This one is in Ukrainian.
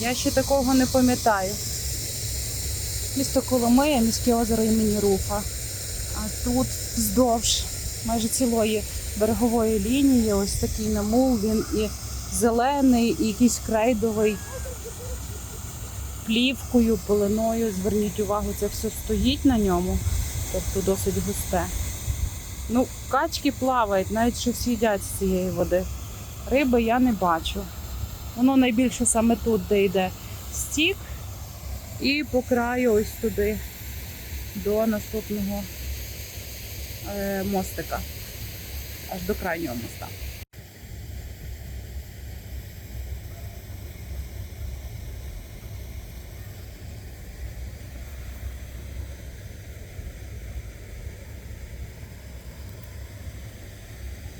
Я ще такого не пам'ятаю. Місто Коломия, міське озеро імені Руфа. А тут вздовж майже цілої берегової лінії ось такий намул, він і зелений, і якийсь крейдовий плівкою, пеленою. Зверніть увагу, це все стоїть на ньому, тобто досить густе. Ну, качки плавають, навіть щось їдять з цієї води. Риби я не бачу. Воно найбільше саме тут, де йде стік, і по краю ось туди до наступного е, мостика, аж до крайнього моста.